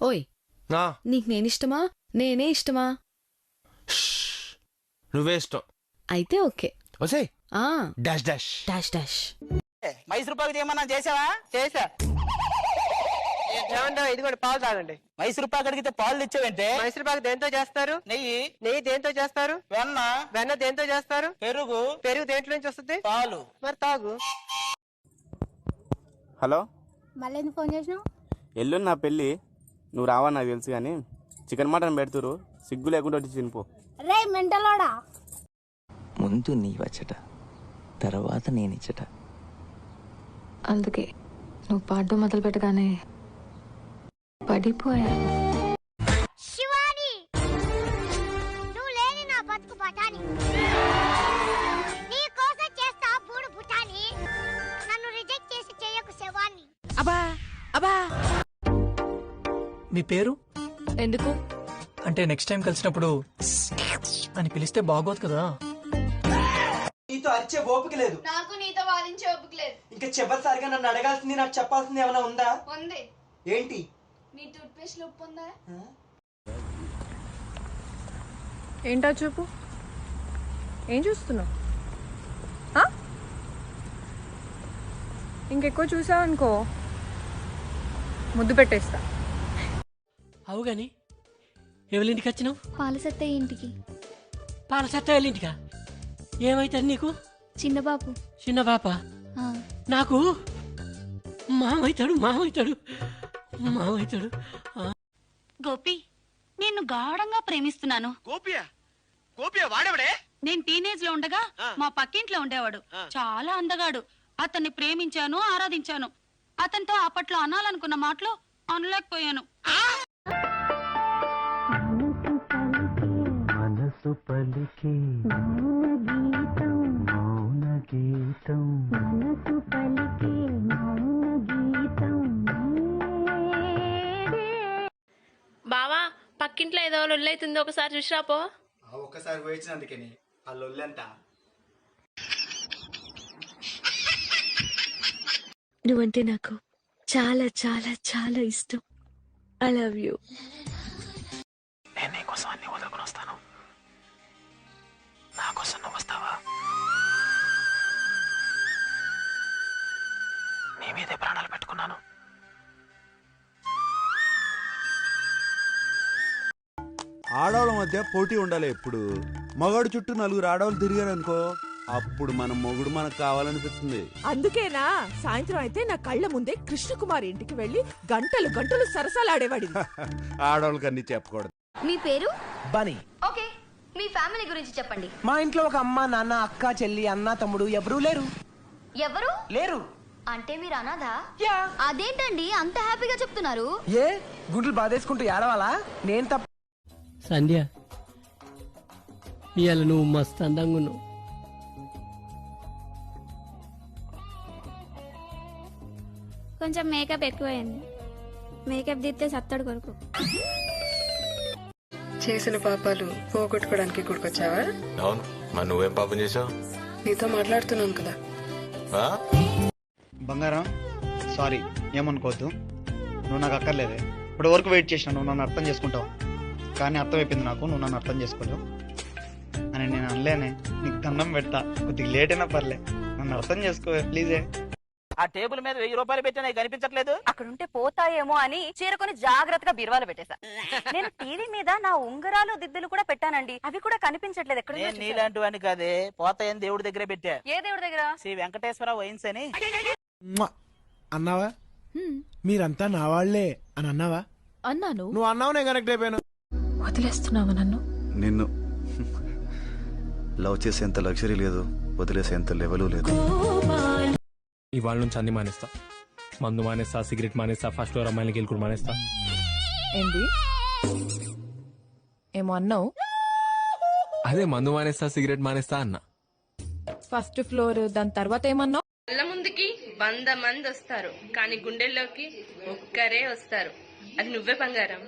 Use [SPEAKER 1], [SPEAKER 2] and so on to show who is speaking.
[SPEAKER 1] ఓయ్
[SPEAKER 2] ఆ,
[SPEAKER 1] నీకు నేనిష్టమా నేనే ఇష్టమా?
[SPEAKER 2] షష్. నువ్వే ఇష్టం.
[SPEAKER 1] అయితే ఓకే.
[SPEAKER 2] వసే
[SPEAKER 1] ఆ.
[SPEAKER 2] Dash dash.
[SPEAKER 1] Dash dash.
[SPEAKER 3] Mysore pak చేయమన్నా చేసావా?
[SPEAKER 4] చేసా. ఏమంటావు? ఇది కూడా పాలు తాగండి.
[SPEAKER 3] మైసూరు పాకు అడిగితే పాలు తెచ్చావంటే?
[SPEAKER 4] మైసూర్ పాకు దేంతో చేస్తారు?
[SPEAKER 3] నెయ్యి.
[SPEAKER 4] నెయ్యి దేంతో చేస్తారు?
[SPEAKER 3] వెన్న.
[SPEAKER 4] వెన్న దేంతో చేస్తారు?
[SPEAKER 3] పెరుగు.
[SPEAKER 4] పెరుగు దేంట్లో నుంచి వస్తుంది?
[SPEAKER 3] పాలు.
[SPEAKER 4] మరి తాగు.
[SPEAKER 5] హలో?
[SPEAKER 6] మళ్ళీ ఎందుకు ఫోన్ చేసినావు?
[SPEAKER 5] ఎల్లుండి నా పెళ్ళి. నువ్వు రావా నాకు తెలుసు కానీ చికెన్ మటన్ పెడుతురు సిగ్గు లేకుండా వచ్చి తినిపో.
[SPEAKER 6] రే మెంటలోడా
[SPEAKER 7] ముందు నీ వచ్చట తర్వాత నేనిచ్చట.
[SPEAKER 8] అందుకే నువ్వు పాడడం మొదలు పెట్టగానే పడిపోయా.
[SPEAKER 6] శివాని! నువ్వు లేని నా బతుకు పటాని నీ కోసం చేస్తా పూడు పుటాని నన్ను రిజెక్ట్ చేసి చేయకు శవాన్ని
[SPEAKER 9] అబా అబా మీ పేరు?
[SPEAKER 8] ఎందుకు?
[SPEAKER 9] అంటే నెక్స్ట్ టైం కలిసినప్పుడు అని పిలిస్తే బాగోదు కదా.
[SPEAKER 4] నీతో వచ్చే ఓపిక లేదు.
[SPEAKER 10] నాకు నీతో వాదించే ఓపిక లేదు.
[SPEAKER 4] ఇంకా చివరిసారిగా నన్ను అడగాల్సింది నాకు చెప్పాల్సింది ఏమైనా ఉందా?
[SPEAKER 10] ఉంది.
[SPEAKER 4] ఏంటి?
[SPEAKER 10] నీ టూత్ పేస్ట్లో ఉప్పు ఉందా?
[SPEAKER 8] ఏంటా చూపు? ఏం చూస్తున్నావు? ఇంకెక్కువ చూసావు అనుకో ముద్దు పెట్టేస్తా.
[SPEAKER 9] అవు గాని ఎవరింటికి వచ్చినావు?
[SPEAKER 6] పాలసత్తే ఇంటికి.
[SPEAKER 9] పాల చెత్త ఎవరింటికా ఏమైతుంది నీకు?
[SPEAKER 6] చిన్నబాబు.
[SPEAKER 9] చిన్న పాప నాకు? మామైతాడు మామైతాడు మామైతాడు
[SPEAKER 10] గోపి నేను గాఢంగా ప్రేమిస్తున్నాను.
[SPEAKER 3] గోపియా? గోపియా వాడేవాడే?
[SPEAKER 10] నేను టీనేజ్లో ఉండగా మా పక్కింట్లో ఉండేవాడు. చాలా అందగాడు. అతన్ని ప్రేమించాను ఆరాధించాను. అతనితో అప్పట్లో అనాలనుకున్న మాటలు అనలేకపోయాను.
[SPEAKER 7] మనసు పలికి మౌన గీతం
[SPEAKER 8] బావా పక్కింట్లో ఏదో లొల్లైతుందో ఒకసారి చూసిరాపో
[SPEAKER 5] ఒక్కసారి పోయించినందుకని. ఆ లొల్లంతా.
[SPEAKER 8] నువ్వంటే నాకు చాలా చాలా చాలా ఇష్టం. ఐ లవ్ యూ
[SPEAKER 7] నేను నీకోసం అన్ని వదులుకొని వస్తాను. మీదే ప్రాణాలు పెట్టుకున్నాను.
[SPEAKER 11] ఆడవాళ్ళ మధ్య పోటీ ఉండాలి ఎప్పుడు. మగాడు చుట్టూ నలుగురు ఆడవాళ్ళు తిరిగారు అనుకో అప్పుడు మన మొగుడు మనకు కావాలనిపిస్తుంది.
[SPEAKER 9] అందుకేనా? సాయంత్రం అయితే నా కళ్ళ ముందే కృష్ణకుమార్ ఇంటికి వెళ్ళి గంటలు గంటలు సరసాలాడేవాడి
[SPEAKER 11] ఆడవాళ్ళకి అన్ని చెప్పకూడదు.
[SPEAKER 6] మీ పేరు?
[SPEAKER 4] బని.
[SPEAKER 6] ఓకే. మీ ఫ్యామిలీ గురించి చెప్పండి.
[SPEAKER 4] మా ఇంట్లో ఒక అమ్మ నాన్న అక్క చెల్లి అన్న తమ్ముడు ఎవరూ లేరు.
[SPEAKER 6] ఎవరు?
[SPEAKER 4] లేరు.
[SPEAKER 6] అంటే మీరు అనాథా?
[SPEAKER 4] యా.
[SPEAKER 6] అదేంటండి? అంత హ్యాపీగా చెప్తున్నారు.
[SPEAKER 4] ఏ? గుండెలు బాధేసుకుంటూ ఏడవాలా? నేను తప్ప
[SPEAKER 9] సంధ్య ఇవాళ నువ్వు మస్తు అందంగా ఉన్నావు.
[SPEAKER 6] కొంచెం మేకప్ ఎక్కువైంది. మేకప్ దిద్దే సత్తడు కొరకు
[SPEAKER 8] చేసిన పాపాలు పోగొట్టుకోవడానికి గుడికొచ్చావా?
[SPEAKER 2] అవును. మరి నువ్వేం పాపం చేసావు
[SPEAKER 8] నీతో మాట్లాడుతున్నాను కదా.
[SPEAKER 5] బంగారం సారీ ఏమనుకోవద్దు. నువ్వు నాకు అక్కర్లేదే. ఇప్పటి వరకు వెయిట్ చేసిన నువ్వు నన్ను అర్థం చేసుకుంటావు. కానీ అర్థమైపోయింది నాకు నువ్వు నన్ను అర్థం చేసుకోలేవు. అని నేను అనలేనే నీకు దండం పెడతా. కొద్దిగా లేట్ అయినా పర్లే. నన్ను అర్థం చేసుకోవే ప్లీజే
[SPEAKER 3] ఆ టేబుల్ మీద వెయ్యి రూపాయలు పెట్టినా కనిపించట్లేదు?
[SPEAKER 10] అక్కడుంటే పోతాయేమో అని చీరకొని జాగ్రత్తగా బీరువాలో పెట్టేశా. నేను టీవీ మీద నా ఉంగరాలు దిద్దులు కూడా పెట్టానండి. అవి కూడా కనిపించట్లేదు. ఎక్కడ
[SPEAKER 3] నేను నీలాంటి వాడిని కాదే. పోతాయని దేవుడి దగ్గరే పెట్టా.
[SPEAKER 10] ఏ దేవుడి దగ్గర?
[SPEAKER 3] శ్రీ వెంకటేశ్వర వైన్స్ అని.
[SPEAKER 2] అన్నావా? మీరంతా నా వాళ్ళే అని అన్నావా?
[SPEAKER 8] అన్నాను.
[SPEAKER 2] నువ్వు అన్నావు నేను కనెక్ట్ అయిపోయాను.
[SPEAKER 8] వదిలేస్తున్నావా నన్ను?
[SPEAKER 11] నిన్ను. లవ్ చేసేంత లగ్జరీ లేదు వదిలేసేంత లెవెలు లేదు.
[SPEAKER 9] ఇవాళ నుంచి అన్ని మానేస్తా. మందు మానేస్తా సిగరెట్ మానేస్తా ఫస్ట్ ఫ్లోర్ అమ్మాయిలకి వెళ్ళి మానేస్తా.
[SPEAKER 8] ఏంటి ఏమో అన్నావు?
[SPEAKER 9] అదే మందు మానేస్తా సిగరెట్ మానేస్తా అన్న.
[SPEAKER 8] ఫస్ట్ ఫ్లోర్ దాని తర్వాత ఏమన్నావు?
[SPEAKER 10] ముందుకి వంద మంది వస్తారు. కానీ గుండెల్లోకి ఒక్కరే వస్తారు. అది నువ్వే బంగారం.